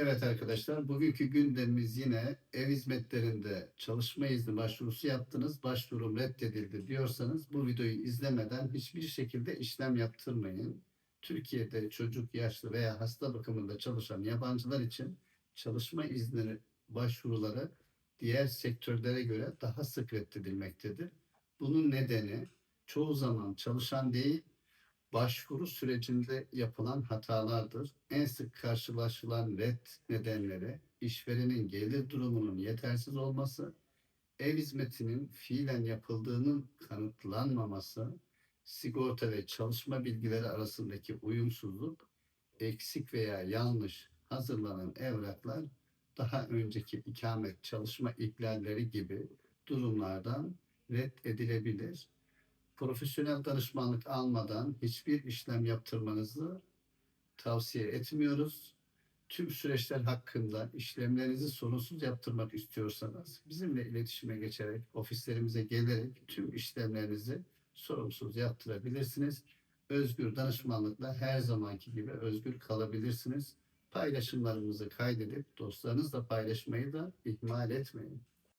Evet arkadaşlar, bugünkü gündemimiz yine ev hizmetlerinde çalışma izni başvurusu yaptınız, başvurum reddedildi diyorsanız bu videoyu izlemeden hiçbir şekilde işlem yaptırmayın. Türkiye'de çocuk, yaşlı veya hasta bakımında çalışan yabancılar için çalışma izni başvuruları diğer sektörlere göre daha sık reddedilmektedir. Bunun nedeni çoğu zaman çalışan değil, başvuru sürecinde yapılan hatalardır. En sık karşılaşılan red nedenleri işverenin gelir durumunun yetersiz olması, ev hizmetinin fiilen yapıldığının kanıtlanmaması, sigorta ve çalışma bilgileri arasındaki uyumsuzluk, eksik veya yanlış hazırlanan evraklar, daha önceki ikamet çalışma ihlalleri gibi durumlardan red edilebilir profesyonel danışmanlık almadan hiçbir işlem yaptırmanızı tavsiye etmiyoruz. Tüm süreçler hakkında işlemlerinizi sorunsuz yaptırmak istiyorsanız bizimle iletişime geçerek ofislerimize gelerek tüm işlemlerinizi sorunsuz yaptırabilirsiniz. Özgür danışmanlıkla her zamanki gibi özgür kalabilirsiniz. Paylaşımlarımızı kaydedip dostlarınızla paylaşmayı da ihmal etmeyin.